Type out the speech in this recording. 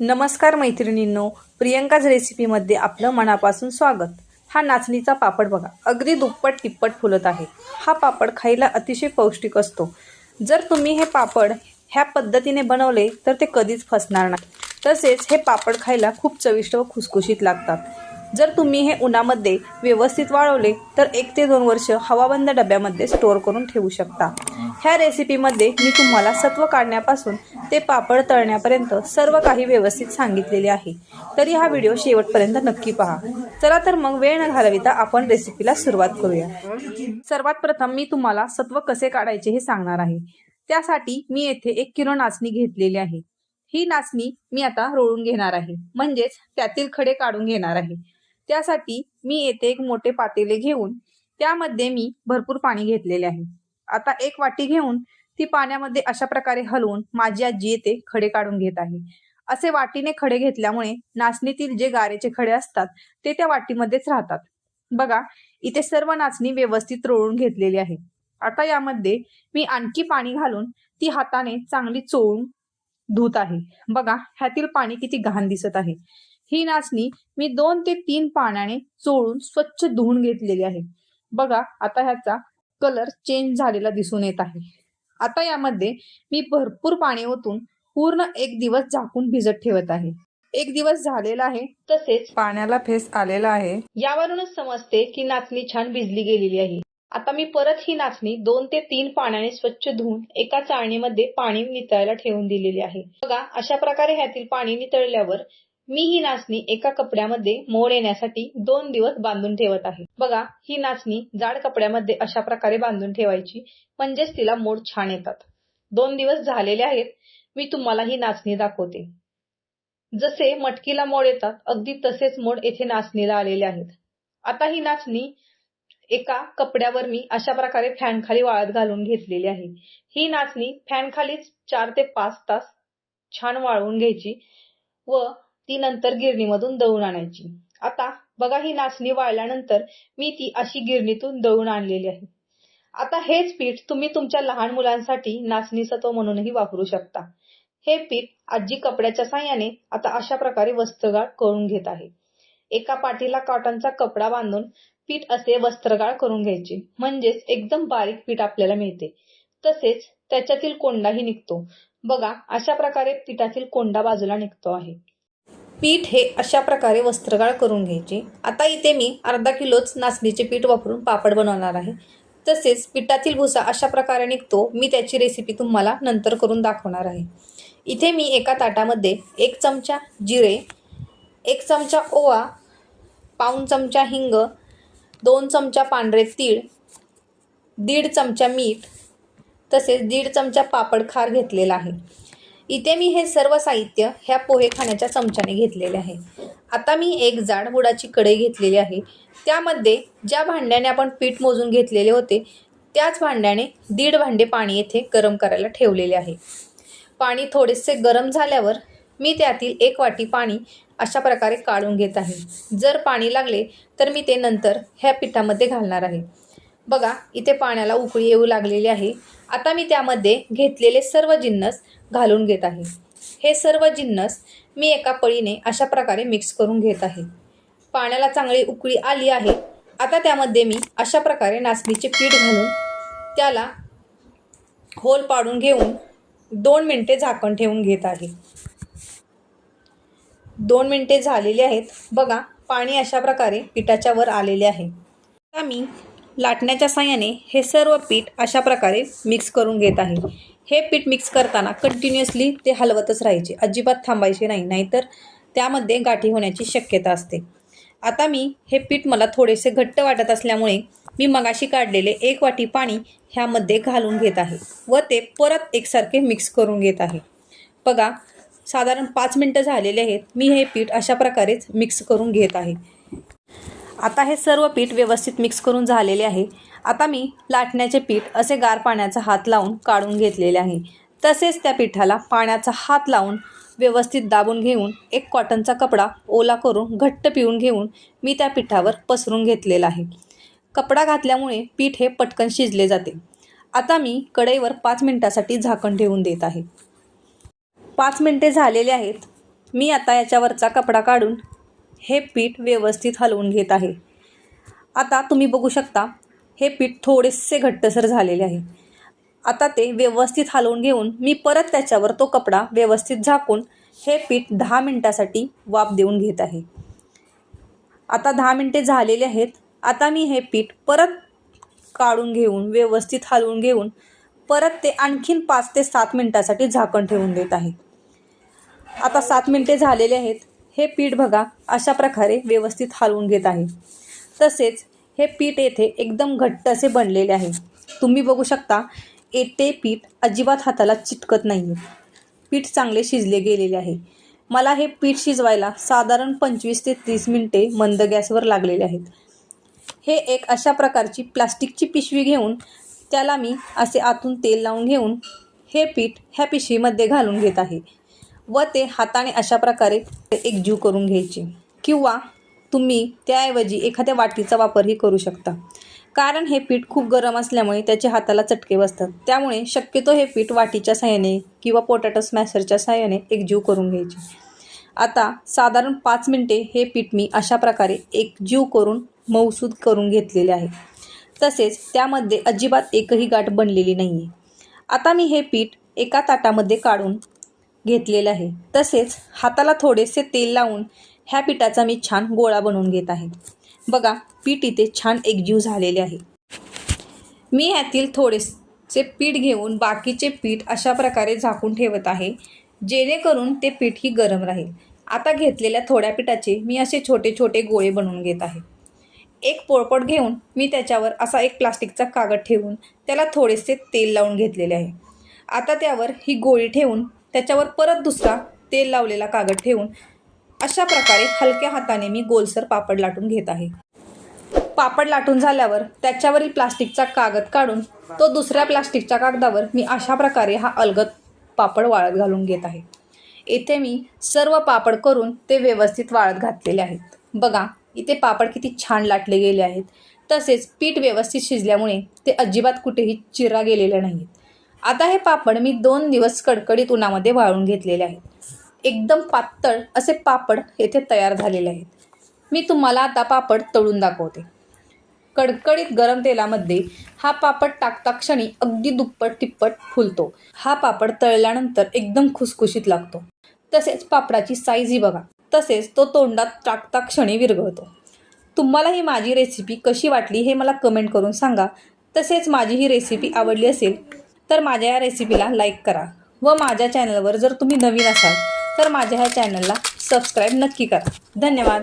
नमस्कार मैत्रिणींनो प्रियंकाज रेसिपीमध्ये आपलं मनापासून स्वागत. हा नाचणीचा पापड बघा अगदी दुप्पट तिप्पट फुलत आहे. हा पापड खायला अतिशय पौष्टिक असतो. जर तुम्ही हे पापड ह्या पद्धतीने बनवले तर ते कधीच फसणार नाही. तसेच हे पापड खायला खूप चविष्ट व खुसखुशीत लागतात. जर तुम्ही हे उन्हामध्ये व्यवस्थित वाळवले तर एक ते दोन वर्ष हवाबंद डब्यामध्ये स्टोअर करून ठेवू शकता. ह्या रेसिपीमध्ये मी तुम्हाला सत्व काढण्यापासून ते पापड तळण्यापर्यंत सर्व काही व्यवस्थित सांगितलेले आहे. तरी हा व्हिडिओ शेवटपर्यंत नक्की पहा. चला तर मग वेळ न घालविता आपण रेसिपीला सुरुवात करूया. सर्वात प्रथम मी तुम्हाला सत्व कसे काढायचे हे सांगणार आहे. त्यासाठी मी येथे एक किलो नाचणी घेतलेली आहे. ही नाचणी मी आता रोळून घेणार आहे. म्हणजेच त्यातील खडे काढून घेणार आहे. त्यासाठी मी येथे एक मोठे पातेले घेऊन त्यामध्ये मी भरपूर पाणी घेतलेले आहे. आता एक वाटी घेऊन ती पाण्यामध्ये अशा प्रकारे हलवून माझी आजी येते खडे काढून घेत आहे. असे वाटीने खडे घेतल्यामुळे नाचणीतील जे गारेचे खडे असतात ते त्या वाटीमध्येच राहतात. बघा इथे सर्व नाचणी व्यवस्थित रोळून घेतलेली आहे. आता यामध्ये मी आणखी पाणी घालून ती हाताने चांगली चोळून धुत आहे. बघा ह्यातील पाणी किती घाण दिसत आहे. ही नाचणी मी दोन ते तीन पाण्याने चोळून स्वच्छ धुवून घेतलेली आहे. बघा आता ह्याचा कलर चेंज झालेला दिसून येत आहे. आता यामध्ये मी भरपूर पाणी ओतून पूर्ण एक दिवस झाकून भिजत ठेवत आहे. एक दिवस झालेला आहे तसेच पाण्याला फेस आलेला आहे. यावरूनच समजते की नाचणी छान भिजली गेलेली आहे. आता मी परत ही नाचणी दोन ते तीन पाण्याने स्वच्छ धुवून एका चाळणीमध्ये पाणी नितळायला ठेवून दिलेली आहे. बघा अशा प्रकारे ह्यातील पाणी नितळल्यावर मी ही नाचणी एका कपड्यामध्ये मोड येण्यासाठी दोन दिवस बांधून ठेवत आहे. बघा ही नाचणी जाड कपड्यामध्ये अशा प्रकारे बांधून ठेवायची म्हणजेच तिला मोड छान येतात. दोन दिवस झालेले आहेत मी तुम्हाला ही नाचणी दाखवते. जसे मटकीला मोड येतात अगदी तसेच मोड येथे नाचणीला आलेले आहेत. आता ही नाचणी एका कपड्यावर मी अशा प्रकारे फॅन खाली वाळत घालून घेतलेली आहे. ही नाचणी फॅन खालीच चार ते पाच तास छान वाळवून घ्यायची व ती नंतर गिरणीमधून दळून आणायची. आता बघा ही नाचणी वाळल्यानंतर मी ती अशी गिरणीतून दळून आणलेली आहे. आता हेच पीठ तुम्ही तुमच्या लहान मुलांसाठी नाचणी सत्व म्हणूनही वापरू शकता. हे पीठ आजी कपड्याच्या साह्याने आता अशा प्रकारे वस्त्रगाळ करून घेत आहे. एका पाठीला कॉटनचा कपडा बांधून पीठ असे वस्त्रगाळ करून घ्यायचे. म्हणजेच एकदम बारीक पीठ आपल्याला मिळते. तसेच त्याच्यातील कोंडाही निघतो. बघा अशा प्रकारे पिठातील कोंडा बाजूला निघतो आहे. पीठ हे अशा प्रकारे वस्त्रगाळ करून घ्यायचे. आता इथे मी अर्धा किलोच नाचणीचे पीठ वापरून पापड बनवणार आहे. तसेच पिठातील भुसा अशा प्रकारे निघतो मी त्याची रेसिपी तुम्हाला नंतर करून दाखवणार आहे. इथे मी एका ताटामध्ये एक चमचा जिरे एक चमचा ओवा पाऊण चमचा हिंग दोन चमचा पांढरे तीळ दीड चमचा मीठ तसेच दीड चमचा पापड खार घेतलेला आहे. इथे मी हे सर्व साहित्य ह्या पोहे खाण्याच्या चमच्याने घेतलेले आहे. आता मी एक जाड बुडाची कढई घेतलेली आहे. त्यामध्ये ज्या भांड्याने आपण पीठ मोजून घेतलेले होते त्याच भांड्याने दीड भांडे पाणी येथे गरम करायला ठेवलेले आहे. पाणी थोडेसे गरम झाल्यावर मी त्यातील एक वाटी पाणी अशा प्रकारे काढून घेत आहे. जर पाणी लागले तर मी ते नंतर ह्या पिठामध्ये घालणार आहे. बघा इथे पाण्याला उकळी येऊ लागलेली आहे. आता मी त्यामध्ये घेतलेले सर्व जिन्नस घालून घेत आहे. हे सर्व जिन्नस मी एका पळीने अशा प्रकारे मिक्स करून घेत आहे. पाण्याला चांगली उकळी आली आहे. आता त्यामध्ये मी अशा प्रकारे नाचणीचे पीठ घालून त्याला होल पाडून घेऊन दोन मिनटे झाकण ठेवून घेत आहे. दोन मिनटे झालेली आहेत. बघा पाणी अशा प्रकारे पिठाच्या वर आलेले आहे. आता मी लाटण्याच्या साह्याने हे सर्व पीठ अशा प्रकारे मिक्स करून घेत आहे. हे पीठ मिक्स करताना कंटिन्युअसली ते हलवतच राहायचे. अजिबात थांबायचे नाही नाहीतर त्यामध्ये गाठी होण्याची शक्यता असते. आता मी हे पीठ मला थोडेसे घट्ट वाटत असल्यामुळे मी मगाशी काढलेले एक वाटी पाणी ह्यामध्ये घालून घेत आहे व ते परत एकसारखे मिक्स करून घेत आहे. बघा साधारण पाच मिनटं झालेले आहेत. मी हे पीठ अशा प्रकारेच मिक्स करून घेत आहे. आता हे सर्व पीठ व्यवस्थित मिक्स करून झालेले आहे. आता मी लाटण्याचे पीठ असे गार पाण्याचा हात लावून काढून घेतलेले आहे. तसेच त्या पिठाला पाण्याचा हात लावून व्यवस्थित दाबून घेऊन एक कॉटनचा कपडा ओला करून घट्ट पिळून घेऊन मी त्या पिठावर पसरून घेतलेला आहे. कपडा घातल्यामुळे पीठ हे पटकन शिजले जाते. आता मी कढईवर पाच मिनटासाठी झाकण ठेवून देत आहे. पाच मिनटे झालेले आहेत. मी आता याच्यावरचा कपडा काढून हे पीठ व्यवस्थित हलवून घेत आहे. आता तुम्ही बघू शकता हे पीठ थोडेसे घट्टसर झालेले आहे. आता ते व्यवस्थित हलवून घेऊन मी परत त्याच्यावर तो कपडा व्यवस्थित झाकून हे पीठ दहा मिनटासाठी वाफ देऊन घेत आहे. आता दहा मिनटे झालेले आहेत. आता मी हे पीठ परत काढून घेऊन व्यवस्थित हलवून घेऊन परत ते आणखीन पाच ते सात मिनटासाठी झाकण ठेवून देत आहे. आता सात मिनटे झालेले आहेत. हे पीठ बघा अशा प्रकारे व्यवस्थित हलवून घेत आहे. तसेच हे पीठ येथे एकदम घट्ट असे बनलेले आहे. तुम्ही बघू शकता येथे पीठ अजिबात हाताला चिटकत नाही आहे पीठ चांगले शिजले गेलेले आहे. मला हे पीठ शिजवायला साधारण पंचवीस ते तीस मिनटे मंद गॅसवर लागलेले आहेत. हे एक अशा प्रकारची प्लास्टिकची पिशवी घेऊन त्याला मी असे आतून तेल लावून घेऊन हे पीठ ह्या पिशवीमध्ये घालून घेत आहे. व ते हाताने अशा प्रकारे एकजीव करून घ्यायचे. किंवा तुम्ही त्याऐवजी एखाद्या वाटीचा वापरही करू शकता. कारण हे पीठ खूप गरम असल्यामुळे त्याच्या हाताला चटके बसतात. त्यामुळे शक्यतो हे पीठ वाटीच्या साह्याने किंवा पोटॅटो स्मॅशरच्या साहाय्याने एकजीव करून घ्यायचे. आता साधारण पाच मिनटे हे पीठ मी अशा प्रकारे एकजीव करून मऊसूद करून घेतलेले आहे. तसेच त्यामध्ये अजिबात एकही गाठ बनलेली नाही आहे आता मी हे पीठ एका ताटामध्ये काढून घेतलेलं आहे. तसेच हाताला थोडेसे तेल लावून ह्या पिठाचा मी छान गोळा बनवून घेत आहे. बघा पीठ इथे छान एकजीव झालेले आहे. मी ह्यातील थोडेसे पीठ घेऊन बाकीचे पीठ अशा प्रकारे झाकून ठेवत आहे जेणेकरून ते पीठ ही गरम राहील. आता घेतलेल्या थोड्या पिठाचे मी असे छोटे छोटे गोळे बनवून घेत आहे. एक पोळपट घेऊन मी त्याच्यावर असा एक प्लास्टिकचा कागद ठेवून त्याला थोडेसे तेल लावून घेतलेले आहे. आता त्यावर ही गोळी ठेवून त्याच्यावर परत दुसरा तेल लावलेला कागद ठेवून अशा प्रकारे हलक्या हाताने मी गोलसर पापड लाटून घेत आहे. पापड लाटून झाल्यावर त्याच्यावरील प्लास्टिकचा कागद काढून तो दुसऱ्या प्लास्टिकच्या कागदावर मी अशा प्रकारे हा अलगद पापड वाळत घालून घेत आहे. येथे मी सर्व पापड करून ते व्यवस्थित वाळत घातलेले आहेत. बघा इथे पापड किती छान लाटले गेले आहेत. तसेच पीठ व्यवस्थित शिजल्यामुळे ते अजिबात कुठेही चिरा गेलेले नाहीत. आता हे पापड मी दोन दिवस कडकडीत उन्हामध्ये वाळून घेतलेले आहेत. एकदम पातळ असे पापड येथे तयार झालेले आहेत. मी तुम्हाला आता पापड तळून दाखवते. कडकडीत गरम तेलामध्ये हा पापड टाकता क्षणी अगदी दुप्पट तिप्पट फुलतो. हा पापड तळल्यानंतर एकदम खुसखुशीत लागतो. तसेच पापडाची साईजही बघा. तसेच तो तोंडात टाकता क्षणी विरघळतो. तुम्हाला ही माझी रेसिपी कशी वाटली हे मला कमेंट करून सांगा. तसेच माझी ही रेसिपी आवडली असेल तर माझ्या या रेसिपीला लाईक करा. व माझ्या चॅनलवर जर तुम्ही नवीन असाल तर माझ्या ह्या चॅनलला सबस्क्राईब नक्की करा. धन्यवाद.